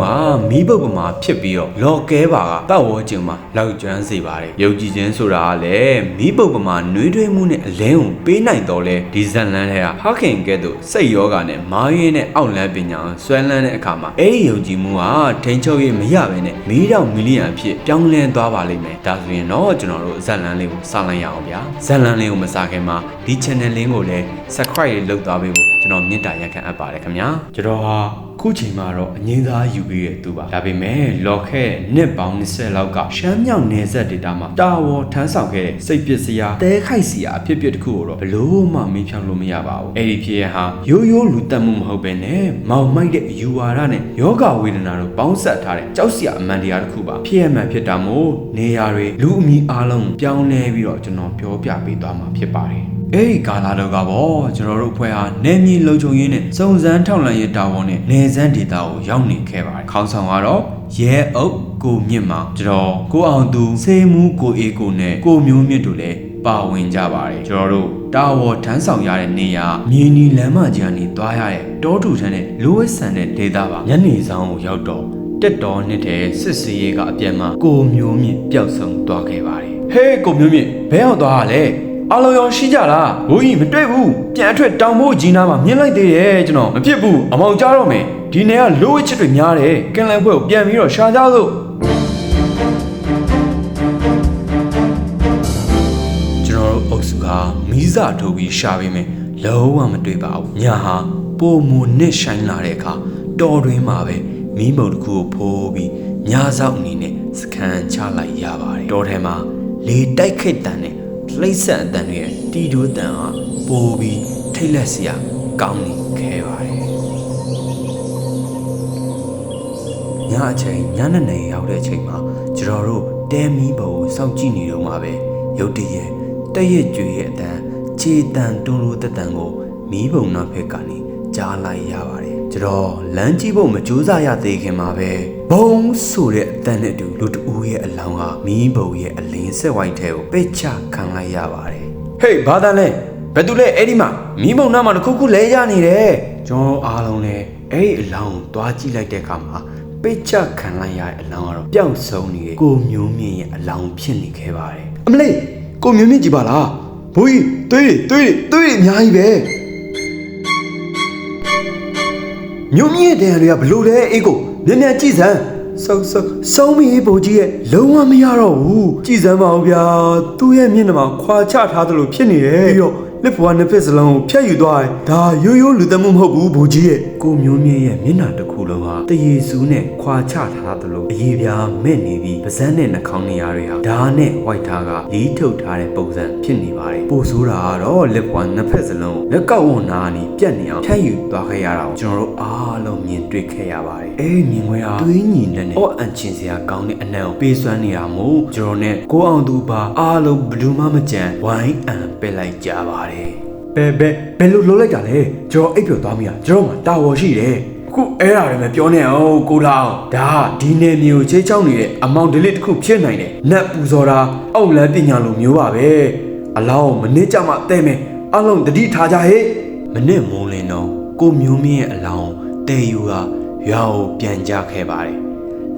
မှု ဟာမိဘုတ်ပမာဖြစ်ပြီးတော့လော်ကဲပါကပတ်ဝန်းကျင်မှာလောက်ကျွမ်းစေပါတယ်ယုံကြည်ခြင်းဆိုတာကလည်းမိဘုတ်ပမာနှွေးထွေးမှုနဲ့အလင်းကိုပေးနိုင်တော့လဲဒီဇန်လန်းတွေကဟခင်ကဲ့သို့စိတ်ယောဂနဲ့မာရင်းနဲ့အောက်လန်းပညာကိုဆွဲလန်းတဲ့အခါမှာအဲ့ဒီယုံကြည်မှုဟာထိန်ချုပ်ရမရဘဲနဲ့မီးတောင်မီလီယံအဖြစ်ပြောင်းလဲသွားပါလိမ့်မယ်ဒါဆိုရင်တော့ကျွန်တော်တို့ဇန်လန်းလေးကိုစလိုက်ရအောင်ဗျာဇန်လန်းလေးကိုမစားခင်မှာဒီ channel လေးကိုလည်း subscribe လေးလုပ်သွားပေးဖို့ကျွန်တော်မြင့်တာရက်ခံအပ်ပါတယ်ခင်ဗျာကျွန်တော်ဟာခုချိန်မှာတော့အငိမ့်သားယူပြီးတဲ့သူပါဒါပေမဲ့လော်ခဲနှစ်ပေါင်း20လောက်ကရှမ်းမြောက်နယ်စပ်ဒေသမှာတာဝေါ်ထမ်းဆောင်ခဲ့တဲ့စိတ်ပစ္စည်းတဲခိုက်စီယာအဖြစ်ဖြစ်တစ်ခုကိုတော့ဘလို့မှမင်းဖြောင်းလို့မရပါဘူးအဲ့ဒီဖြစ်ရဟာရိုးရိုးလူတက်မှုမဟုတ်ပဲနဲ့မောင်မိုက်တဲ့ယူဝါဒနဲ့ယောဂဝေဒနာတို့ပေါင်းဆက်ထားတဲ့ကြောက်စရာအမှန်တရားတစ်ခုပါဖြစ်ရမှန်ဖြစ်တာမို့နေရာတွေလူအမီအားလုံးပြောင်းလဲပြီးတော့ကျွန်တော်ပြောပြပေးသွားမှာဖြစ်ပါတယ် အဲ့ဒီကာလာတော့ကပေါ့ကျွန်တော်တို့အဖွဲ့ဟာနေမြေလုံခြုံရေးနဲ့စုံစမ်းထောက်လှမ်းရေးတာဝန်နဲ့နေစမ်းဒေတာကိုရောက်နေခဲ့ပါတယ်ခေါင်းဆောင်ကတော့ရဲအုပ်ကိုမြင့်မောင်ကျွန်တော်ကိုအောင်သူစေမူကိုအေကိုနဲ့ကိုမျိုးမြင့်တို့လည်းပါဝင်ကြပါတယ်ကျွန်တော်တို့တာဝေါ်ထမ်းဆောင်ရတဲ့နေရာမြေနီလမ်းမကြီးကနေသွားရတဲ့တောထူထမ်းတဲ့လိုဝစ်ဆန်တဲ့ဒေတာပါညနေဆောင်ကိုရောက်တော့တက်တော်နှစ်တဲ့စစ်စီရေးကအပြန်မှာကိုမျိုးမြင့်ပျောက်ဆုံးသွားခဲ့ပါတယ်ဟေးကိုမျိုးမြင့်ဘဲရောက်သွားရလဲ အလုံးရောရှိကြလားဘိုးကြီးမတွေ့ဘူးပြန်အထွက်တောင်မိုးကြီးနားမှာမြင်လိုက်သေးတယ်ကျွန်တော်မဖြစ်ဘူးအမောင်ကြားတော့မယ်ဒီနေကလိုဝစ်ချစ်တွေများတယ်ကင်လန်ဖွဲ့ကိုပြန်ပြီးတော့ရှာကြစို့ကျွန်တော်တို့အုပ်စုဟာမီးစာထိုးပြီးရှာပေးမယ်လုံးဝမတွေ့ပါဘူးညာဟာပိုမူနစ်ဆိုင်လာတဲ့အခါတော်တွင်မှာပဲမီးမုံတစ်ခုကိုဖိုးပြီးညာဆောင်အနေနဲ့စကန်ချလိုက်ရပါတယ်တော်ထဲမှာလေတိုက်ခိတ်တန်နဲ့ လှိမ့်ဆက်အတန်တွေရဲ့တီဒိုးတန်ဟာပိုးပြီးထိတ်လက်စရာကောင်းနေခဲ့ပါတယ်ညအချိန်ညနေနေရောက်တဲ့အချိန်မှာကျွန်တော်တို့တဲမီးဘုံကိုစောင့်ကြည့်နေတော့မှာပဲရုတ်တရက်တက်ရက်ကြွေရဲ့အတန်ခြေတန်တွန်းလို့တက်တန်ကိုမီးဘုံနောက်ဖက်ကနေကြားလိုက်ရပါတယ် ကျွန်တော်လမ်းကြည့်ဖို့မကြိုးစားရသေးခင်မှာပဲဘုံဆိုတဲ့အတန်နဲ့အတူလူတဦးရဲ့အလောင်းဟာမီးဘုံရဲ့အလင်းဆက်ဝိုင်းထဲကိုပစ်ချခံလိုက်ရပါတယ်ဟေးဘာသာလဲဘယ်သူလဲအဲ့ဒီမှာမီးဘုံနားမှာတစ်ခုခုလဲရနေတယ်ကျွန်တော်အားလုံးလဲအဲ့ဒီအလောင်းကိုသွားကြည့်လိုက်တဲ့အခါမှာပိတ်ချခံလိုက်ရတဲ့အလောင်းကတော့ပျောက်ဆုံးနေတဲ့ကိုမျိုးမြင့်ရဲ့အလောင်းဖြစ်နေခဲ့ပါတယ်အမလေးကိုမျိုးမြင့်ကြည့်ပါလားဘိုးကြီးတွေးတွေးတွေးတွေးတွေအများကြီးပဲ မျိုးမြင့်တဲ့တွေကဘလို့လဲအေးကိုမြင်မြန်ကြည့်စမ်းဆောဆောစုံးမီဘိုးကြီးရဲ့လုံးဝမရတော့ဘူးကြည်စမ်းပါဦးဗျာသူ့ရဲ့မျက်နှာမှာခွာချထားသလိုဖြစ်နေတယ်ပြီးတော့ လက်ဘွားနှစ်ဖက်စလုံးကိုဖျက်ယူသွားတယ်ဒါရိုးရိုးလူသက်မှုမဟုတ်ဘူးဘိုးကြီးရဲ့ကိုမျိုးမြင့်ရဲ့မျက်နှာတစ်ခုလုံးဟာတရေစုနဲ့ခွာချထားသလိုအရေးပြားမဲ့နေပြီးပါးစပ်နဲ့နှာခေါင်းနေရာတွေဟာဓာတ်နဲ့ဝိုက်ထားကလီးထုတ်ထားတဲ့ပုံစံဖြစ်နေပါတယ်ပိုဆိုးတာကတော့လက်ဘွားနှစ်ဖက်စလုံးကိုလက်ကောက်ဝန်းနာနီပြတ်နေအောင်ဖျက်ယူသွားခဲ့ရတာကိုကျွန်တော်တို့အားလုံးမြင်တွေ့ခဲ့ရပါတယ်အေးမြင်ခွဲဟာသွေးညီနဲ့အော့အန်ချင်စရာကောင်းတဲ့အနံကိုပေးစွမ်းနေတာမို့ကျွန်တော်နဲ့ကိုအောင်သူပါအားလုံးဘလူးမမကြံဝိုင်းအန်ပယ်လိုက်ကြပါတယ်ဘယ်ဘယ်ဘယ်လိုလုပ်လိုက်တာလဲကျွန်တော်အိပ်ပျော်သွားမိတာကျွန်တော်မှာတာဝေါ်ရှိတယ်ခုအဲ့ဒါတွေမပြောနဲ့အောင်ကိုလာအောင်ဒါကဒီနယ်မျိုးချေးချောင်းနေတဲ့အမောင်ဒလစ်တစ်ခုဖြစ်နိုင်တယ်နတ်ပူဇော်တာအောက်လန်းပညာလိုမျိုးပါပဲအလောင်းမနစ်ကြမှာတဲ့မယ်အလုံးတတိထားကြဟဲ့မနစ်မိုးလင်းတော့ကိုမျိုးမင်းရဲ့အလောင်းတဲယူကရွာကိုပြန်ကြခဲ့ပါတယ်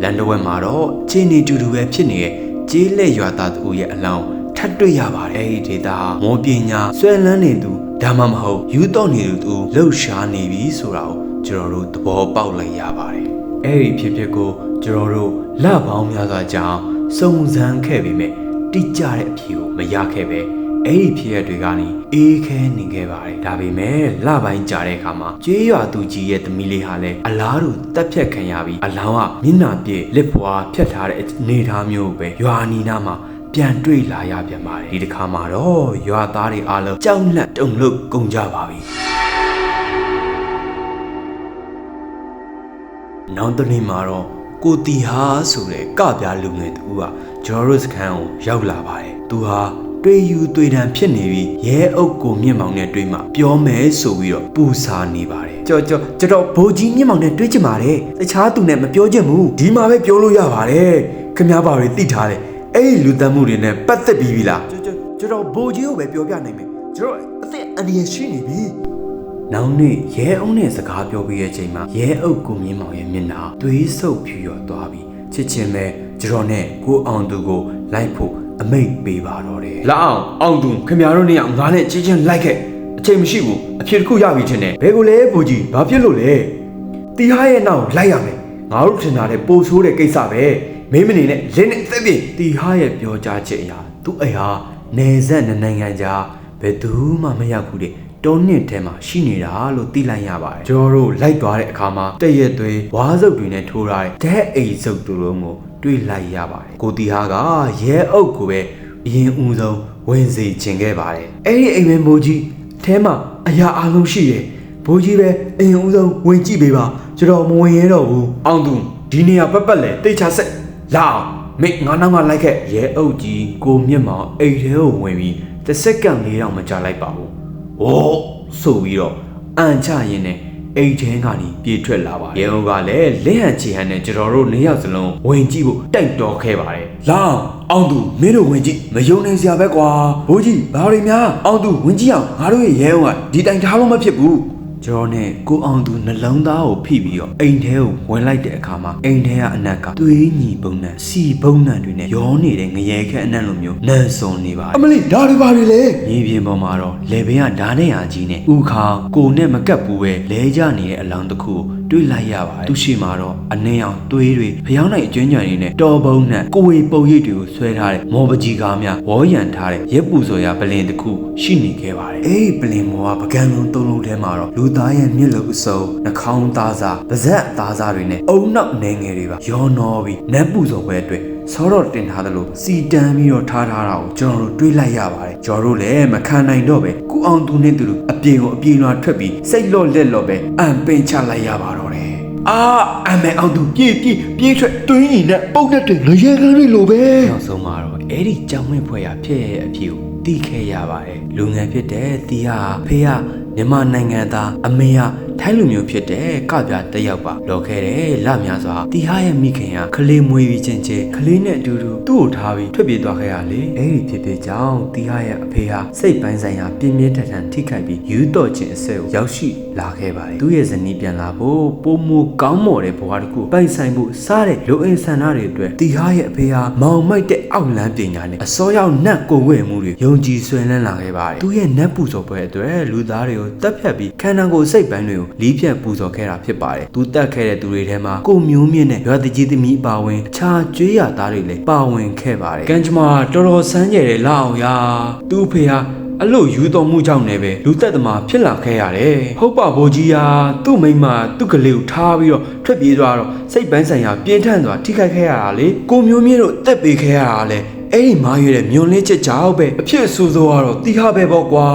လန်တဝက်မှာတော့ချင်းနေတူတူပဲဖြစ်နေတဲ့ကျေးလက်ရွာသားသူရဲ့အလောင်း ထပ်တွေ့ရပါတယ်အဲ့ဒီဒေတာမောပညာဆွဲလန်းနေသူဒါမှမဟုတ်ယူတော့နေသူသူလှုပ်ရှားနေပြီဆိုတာကိုကျွန်တော်တို့သဘောပေါက်လိုက်ရပါတယ်အဲ့ဒီဖြစ်ဖြစ်ကိုကျွန်တော်တို့လပေါင်းများစွာကြောင်းစုံစမ်းခဲ့ပေမဲ့တိကျတဲ့အဖြေကိုမရခဲ့ပဲအဲ့ဒီဖြစ်ရတွေကနေအေးခဲနေခဲ့ပါတယ်ဒါပေမဲ့လပိုင်းကြာတဲ့အခါမှာကျေးရွာသူကြီးရဲ့သမီးလေးဟာလည်းအလားတူတက်ဖြတ်ခံရပြီးအလောင်းကမျက်နှာပြည့်လက်ဖွာဖြတ်ထားတဲ့အနေအထားမျိုးပဲရွာနီနာမှာ ပြန်တွေ့လာရပြန်ပါတယ်ဒီတစ်ခါမှာတော့ရွာသားတွေအားလုံးကြောက်လန့်တုန်လှုပ်ကုန်ကြပါပြီနောက်တစ်နေ့မှာတော့ကိုတီဟာဆိုတဲ့ကပြားလူငယ်တူကကျွန်တော်တို့စခန်းကိုရောက်လာပါတယ်သူဟာတွေ့ယူတွေ့တန်ဖြစ်နေပြီးရဲအုပ်ကိုမြင့်မောင်နဲ့တွေ့မှပြောမယ်ဆိုပြီးတော့ပူစာနေပါတယ်ကြော်ကြော်ကျွန်တော်ဘိုးကြီးမြင့်မောင်နဲ့တွေ့ချင်ပါတယ်တခြားသူနဲ့မပြောချင်ဘူးဒီမှာပဲပြောလို့ရပါတယ်ခင်ဗျားပါတွေသိထားတယ် အဲ့ဒီလူသတ်မှုတွေနဲ့ပတ်သက်ပြီးပြီလားကျွန်တော်ကျွန်တော်ဘိုးကြီးကိုပဲပြောပြနိုင်မယ်ကျွန်တော်အသက်အန္တရာယ်ရှိနေပြီနောက်နေ့ရဲအုံးနဲ့စကားပြောပြီးတဲ့အချိန်မှာရဲအုပ်ကိုမြင့်မောင်ရဲ့မျက်နှာသွေးဆုပ်ဖြူရော်သွားပြီးချစ်ချင်းပဲကျွန်တော်နဲ့ကိုအောင်သူကိုလိုက်ဖို့အမိတ်ပေးပါတော့တယ်။လာအောင်အောင်သူခင်ဗျားတို့နှစ်ယောက်ငါနဲ့ချင်းချင်းလိုက်ခဲ့အချိန်မရှိဘူးအဖြစ်တစ်ခုရပြီချင်းနဲ့ဘယ်ကိုလဲဘူကြီးဘာဖြစ်လို့လဲတီဟာရဲ့နောက်လိုက်ရမယ်ငါတို့ထင်တာတဲ့ပိုဆိုးတဲ့ကိစ္စပဲ မင်းမနေနဲ့လင်းနဲ့အသက်ပြင်းတီဟာရဲ့ပြောကြားချက်အရာသူ့အရာနေဆက်နှစ်နိုင်ငံကြားဘယ်သူမှမရောက်ဘူးတဲ့တုံးနှစ်ထဲမှာရှိနေတာလို့သိလိုက်ရပါတယ်ကျွန်တော်တို့လိုက်သွားတဲ့အခါမှာတရက်သွေးဝါးစုပ်တွေနဲ့ထိုးထားတဲ့ဓာတ်အိမ်စုပ်တို့လုံးကိုတွေ့လိုက်ရပါတယ်ကိုတီဟာကရဲအုပ်ကိုပဲအရင်ဦးဆုံးဝင်စီခြင်းခဲ့ပါတယ်အဲ့ဒီအိမ်မင်းမိုးကြီးအထဲမှာအရာအလုံးရှိတယ်ဘိုးကြီးပဲအရင်ဦးဆုံးဝင်ကြည့်ပေးပါကျွန်တော်မဝင်ရတော့ဘူးအောင်သူဒီနေရာပတ်ပတ်လဲတိတ်ချဆက် လာအောင်မိငါနောက်ကလိုက်ခဲ့ရဲအုပ်ကြီးကိုမြင့်မောင်အိမ်ထဲကိုဝင်ပြီးတစ်စက္ကန့်လေးတောင်မကြာလိုက်ပါဘူး။အိုးဆိုပြီးတော့အန်ချရင်းနဲ့အိမ်ထဲကနေပြေးထွက်လာပါတယ်။ရဲအုပ်ကလည်းလက်ဟန်ချီဟန်နဲ့ကျွန်တော်တို့နေရောက်စလုံးဝင်ကြည့်ဖို့တိုက်တော်ခဲ့ပါတယ်။လာအောင်အောင်သူမင်းတို့ဝင်ကြည့်မယုံနိုင်စရာပဲကွာ။ဘိုးကြီးဘာတွေများအောင်သူဝင်ကြည့်အောင်ငါတို့ရဲ့ရဲအုပ်ကဒီတိုင်ထားလို့မဖြစ်ဘူး။ ကျွန်တော်နဲ့ကိုအောင်သူနှလုံးသားကိုဖိပြီးတော့အိမ်ထဲကိုဝင်လိုက်တဲ့အခါမှာအိမ်ထဲကအနက်ကသွေးညီပုံနဲ့စီပုံနဲ့တွေနဲ့ရောနေတဲ့ငရဲခက်အနက်လိုမျိုးနန်းစုံနေပါအမလီဒါတွေပါတွေလေမြေပြင်ပေါ်မှာတော့လေပင်ကဓာနဲ့ဟာကြီးနဲ့ဥခေါင်ကိုနဲ့မကပ်ဘူးပဲလဲကျနေတဲ့အလောင်းတစ်ခုကိုတွေ့လိုက်ရပါတယ်သူရှိမှာတော့အနှင်းအောင်သွေးတွေဖျောင်းနိုင်အကျွမ်းကြံတွေနဲ့တော်ပုံနဲ့ကိုဝေပုံရိပ်တွေကိုဆွဲထားတဲ့မော်ပကြီးကားများဝေါ်ရန်ထားတဲ့ရက်ပူစော်ရပလင်တစ်ခုရှိနေခဲ့ပါတယ်အဲ့ဒီပလင်မော်ကပကံလုံးသုံးလုံးထဲမှာတော့လူသားရဲ့မျက်လုံးအစုံနှာခေါင်းသားစားပါးစပ်သားစားတွေနဲ့အုံနောက်နေငယ်တွေပါရောနှောပြီးနတ်ပူစော်ပွဲအတွက် ဆောတော့တင်ထားသလိုစီတန်းပြီးတော့ထားထားတာကိုကျွန်တော်တို့တွေးလိုက်ရပါတယ်ကျွန်တော်တို့လည်းမခံနိုင်တော့ပဲကုအောင်သူနဲ့သူတို့အပြေကိုအပြေလွှာထွက်ပြီးစိတ်လော့လက်လော့ပဲအံပင်ချလိုက်ရပါတော့တယ်အာအမေအောင်သူပြေးပြေးပြေးထွက်တွင်းကြီးနဲ့ပုံနဲ့တဲ့ငရေကန်းတွေလိုပဲနောက်ဆုံးမှာတော့အဲ့ဒီကြောင်မင်းဖွဲ့ရဖြစ်ရဲ့အဖြစ်ကိုသိခဲ့ရပါတယ်လူငယ်ဖြစ်တဲ့တီဟာဖေးကမြန်မာနိုင်ငံသားအမေက ထိုင်းလူမျိုးဖြစ်တဲ့ကပြတစ်ယောက်ပါလော်ခဲ့တယ်လများစွာတီဟာရဲ့မိခင်ကကလေးမွေးပြီးချင်းချင်းကလေးနဲ့အတူတူသူ့ကိုထားပြီးထွက်ပြေးသွားခဲ့ရလေအဲ့ဒီဖြစ်ဖြစ်ကြောင့်တီဟာရဲ့အဖေဟာစိတ်ပိုင်းဆိုင်ရာပြင်းပြင်းထန်ထန်ထိခိုက်ပြီးယူတော့ခြင်းအဆင့်ကိုရောက်ရှိလာခဲ့ပါတယ်သူ့ရဲ့ဇနီးပြန်လာဖို့ပုံမကောင်းမော်တဲ့ဘဝတစ်ခုပိုင်ဆိုင်ဖို့စားတဲ့လူအင်ဆန္ဒတွေအတွက်တီဟာရဲ့အဖေဟာမောင်မိုက်တဲ့အောက်လန်းပညာနဲ့အစောရောက်နတ်ကိုဝဲမှုတွေယုံကြည်ဆွေးလန်းလာခဲ့ပါတယ်သူရဲ့နတ်ပူဇော်ပွဲအတွက်လူသားတွေကိုတပ်ဖြတ်ပြီးခန္ဓာကိုယ်စိတ်ပိုင်းတွေကိုလီးဖြတ်ပူဇော်ခဲ့တာဖြစ်ပါတယ်သူတတ်ခဲ့တဲ့သူတွေထဲမှာကိုမျိုးမြင့်နဲ့ရွာတကြီးသမီးအပါဝင်အခြားကျွေးရသားတွေလည်းပါဝင်ခဲ့ပါတယ်ကံကြမ္မာတော်တော်ဆန်းကျယ်တဲ့လောက်အောင်ရာသူ့အဖေဟာအဲ့လိုယူတော်မှုကြောင့်လည်းပဲလူသက်သမားဖြစ်လာခဲ့ရတယ်။ဟုတ်ပါဘိုးကြီးဟာသူ့မိန်းမသူ့ကလေးကိုထားပြီးတော့ထွက်ပြေးသွားတော့စိတ်ပိုင်းဆိုင်ရာပြင်းထန်စွာထိခိုက်ခဲ့ရတာလေ။ကိုမျိုးမြင့်တို့တက်ပေးခဲ့ရတာလေ။အဲ့ဒီမာရွေတဲ့မြွန်လင်းချက်ကြောင့်ပဲအဖြစ်အဆိုးဆိုးကတော့တီဟာပဲပေါ့ကွာ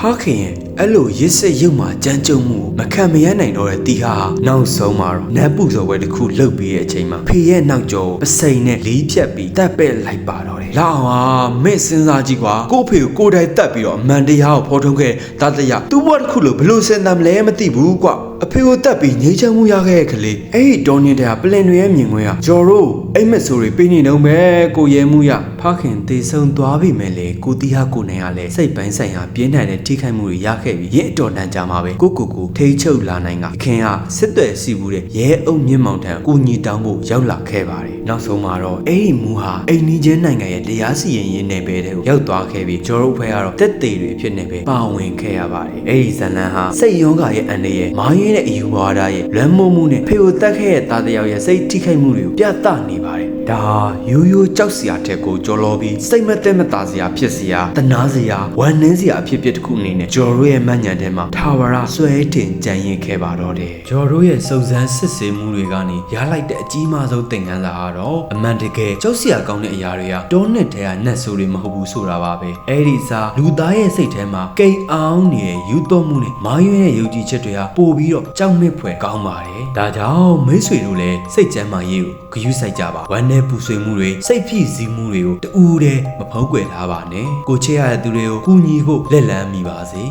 ဖခင်ရဲ့ အဲ့လိုရစ်စစ်ရုပ်မှာကြမ်းကြုတ်မှုကိုမခံမရနိုင်တော့တဲ့တီဟာနောက်ဆုံးမှာတော့နတ်ပူဇော်ပွဲတစ်ခုလှုပ်ပြီးတဲ့အချိန်မှာဖေရဲ့နောက်ကျောပစိန်နဲ့လီးဖြတ်ပြီးတက်ပဲ့လိုက်ပါတော့တယ်လာဟာမင်းစဉ်းစားကြည့်ကွာကို့ဖေကိုကိုယ်တိုင်တက်ပြီးတော့အမှန်တရားကိုဖော်ထုတ်ခဲ့တတရသူ့ဘဝတစ်ခုလို့ဘလို့စဉ်းစားမလဲမသိဘူးကွာအဖေကိုတက်ပြီးငြိမ်းချမ်းမှုရခဲ့တဲ့ကလေးအဲ့ဒီဒေါ်နေတဲ့ပလင်တွေရဲ့မြင်ကွင်းကဂျော်ရိုအိမ်မက်ဆိုတွေပေးနေတော့မယ်ကိုရဲမှုရ ဖခင်တေဆုံသွားပြီမဲ့လေကိုတီးဟာကိုနိုင်ကလည်းစိတ်ပိုင်းဆိုင်ရာပြင်းထန်တဲ့ထိခိုက်မှုတွေရခဲ့ပြီးရင်အတော်တန်ကြာမှာပဲကိုကိုကိုထိတ်ချုပ်လာနိုင်ကခင်ကစစ်သွဲစီဘူးတဲ့ရဲအုပ်မြင့်မောင်ထံကိုညီတောင်းဖို့ရောက်လာခဲ့ပါတယ် နောက်ဆုံးမှာတော့အဲ့ဒီမူဟာအိမ်နီးချင်းနိုင်ငံရဲ့တရားစီရင်ရေးနယ်ပယ်တဲ့ကိုရောက်သွားခဲ့ပြီးဂျော်ရိုဖွဲကတော့တက်သေးတွေဖြစ်နေပဲပါဝင်ခဲ့ရပါတယ်အဲ့ဒီဇလန်ဟာစိတ်ယောဂရဲ့အန်ရရဲ့မာရင်းတဲ့အယူဝါဒရဲ့လွမ်းမိုးမှုနဲ့ဖေကိုတက်ခဲ့တဲ့သားတစ်ယောက်ရဲ့စိတ်ထိခိုက်မှုတွေကိုပြသနေပါတယ်ဒါဟာရိုးရိုးကြောက်စရာတဲ့ကိုကြော်လောပြီးစိတ်မသက်မသာစရာဖြစ်စရာတနာစရာဝမ်းနည်းစရာအဖြစ်ဖြစ်တစ်ခုအနေနဲ့ဂျော်ရိုရဲ့မှတ်ဉာဏ်ထဲမှာထာဝရဆွဲတင်ကြံရင်ခဲ့ပါတော့တယ်ဂျော်ရိုရဲ့စုံစမ်းစစ်ဆေးမှုတွေကနေရလိုက်တဲ့အကြီးမားဆုံးသင်ခန်းစာကတော့အမှန်တကယ်ကြောက်စရာကောင်းတဲ့အရာတွေကတောနဲ့ထဲကနတ်ဆိုးတွေမဟုတ်ဘူးဆိုတာပါပဲအဲ့ဒီစားလူသားရဲ့စိတ်ထဲမှာကိန်အောင်နေတဲ့ယူတော်မှုနဲ့မာရွေးရဲ့ယုံကြည်ချက်တွေကပို့ပြီးတော့ကြောက်မက်ဖွယ်ကောင်းပါတယ်ဒါကြောင့်မိတ်ဆွေတို့လည်းစိတ်ကြမ်းမာရေးကိုဂရုစိုက်ကြပါဝမ်းနဲ့ပူဆွေးမှုတွေစိတ်ဖြစ်စည်းမှုတွေကိုတူးတဲ့မဖုံးကွယ်ထားပါနဲ့ကိုချစ်ရတဲ့သူတွေကိုကူညီဖို့လက်လန်းမိပါစေ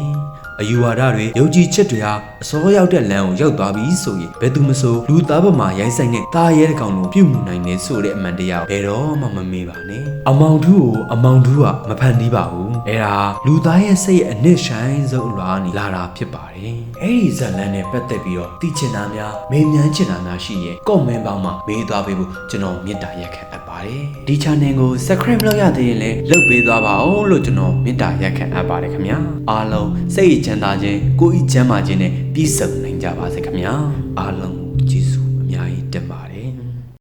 အယူဝါဒတွေယုံကြည်ချက်တွေဟာအစောရောက်တဲ့လမ်းကိုရောက်သွားပြီဆိုရင်ဘယ်သူမဆိုလူသားပေါ်မှာရိုင်းဆိုင်တဲ့တာရဲတကောင်လိုပြုတ်မှုနိုင်နေဆိုတဲ့အမှန်တရားကိုဘယ်တော့မှမမေ့ပါနဲ့အမောင်ထူးကိုအမောင်ထူးကမဖန်တီးပါဘူးအဲ့ဒါလူသားရဲ့စိတ်ရဲ့အနစ်ဆိုင်ဆုံးအလွာနေလာတာဖြစ်ပါတယ်အဲ့ဒီဇာတ်လမ်းနဲ့ပတ်သက်ပြီးတော့သိချင်တာများမေးမြန်းချင်တာများရှိရင် comment ပေါင်းမှာမေးသွားပေးဖို့ကျွန်တော်မေတ္တာရက်ခံအပ်ပါ တယ်ဒီ channel ကို subscribe လုပ်ရသေးရင်လည်းလုပ်ပေးသွားပါဦးလို့ကျွန်တော်မေတ္တာရက်ခံအပ်ပါတယ်ခင်ဗျာအားလုံးစိတ်ချမ်းသာခြင်းကိုယ်ဤချမ်းသာခြင်းနဲ့ပြည့်စုံနိုင်ကြပါစေခင်ဗျာအားလုံးကိုကျေးဇူးအများကြီးတင်ပါ